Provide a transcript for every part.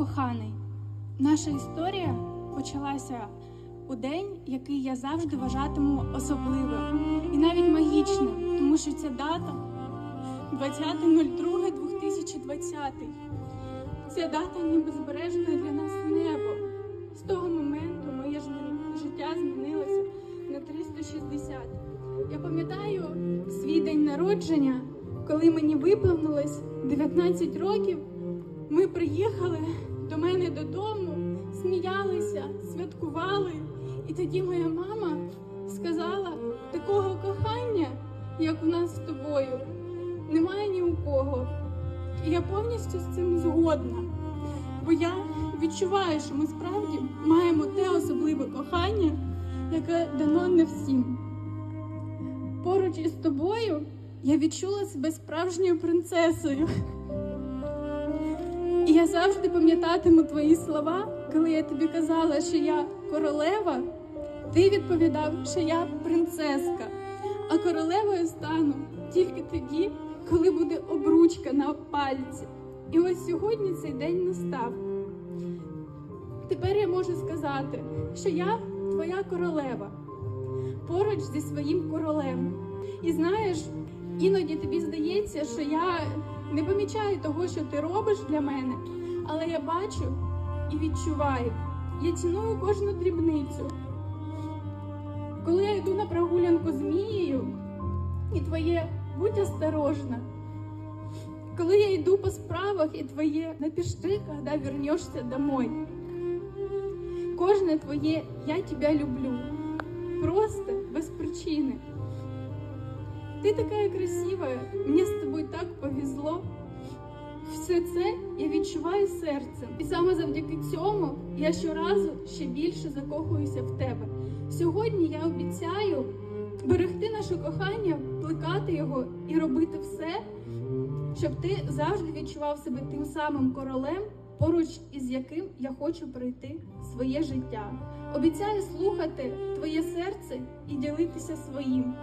Коханий, наша історія почалася у день, який я завжди вважатиму особливим і навіть магічним, тому що ця дата 20.02.2020. Ця дата ніби збережена для нас небо. З того моменту моє життя змінилося на 360. Я пам'ятаю свій день народження, коли мені виповнилось 19 років. Ми приїхали до мене додому, сміялися, святкували. І тоді моя мама сказала: такого кохання, як у нас з тобою, немає ні у кого. І я повністю з цим згодна. Бо я відчуваю, що ми справді маємо те особливе кохання, яке дано не всім. Поруч із тобою я відчула себе справжньою принцесою. І я завжди пам'ятатиму твої слова, коли я тобі казала, що я королева, ти відповідав, що я принцеска, а королевою стану тільки тоді, коли буде обручка на пальці. І ось сьогодні цей день настав. Тепер я можу сказати, що я твоя королева поруч зі своїм королем. І знаєш, іноді тобі здається, що я не помічаю того, що ти робиш для мене, але я бачу і відчуваю. Я ціную кожну дрібницю. Коли я йду на прогулянку з Мією, і твоє будь осторожна. Коли я йду по справах, і твоє напиши, коли вернешся домой. Кожне твоє я тебя люблю. Просто без причини. Ти така красива, мені з тобою так повезло. Все це я відчуваю серцем. І саме завдяки цьому я щоразу ще більше закохуюся в тебе. Сьогодні я обіцяю берегти наше кохання, плекати його і робити все, щоб ти завжди відчував себе тим самим королем, поруч із яким я хочу пройти своє життя. Обіцяю слухати твоє серце і ділитися своїм.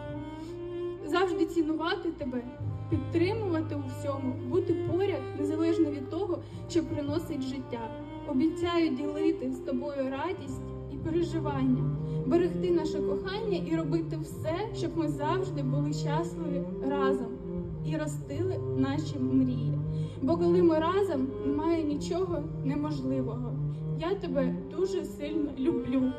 Завжди цінувати тебе, підтримувати у всьому, бути поряд незалежно від того, що приносить життя. Обіцяю ділити з тобою радість і переживання, берегти наше кохання і робити все, щоб ми завжди були щасливі разом і ростили наші мрії. Бо коли ми разом, немає нічого неможливого. Я тебе дуже сильно люблю.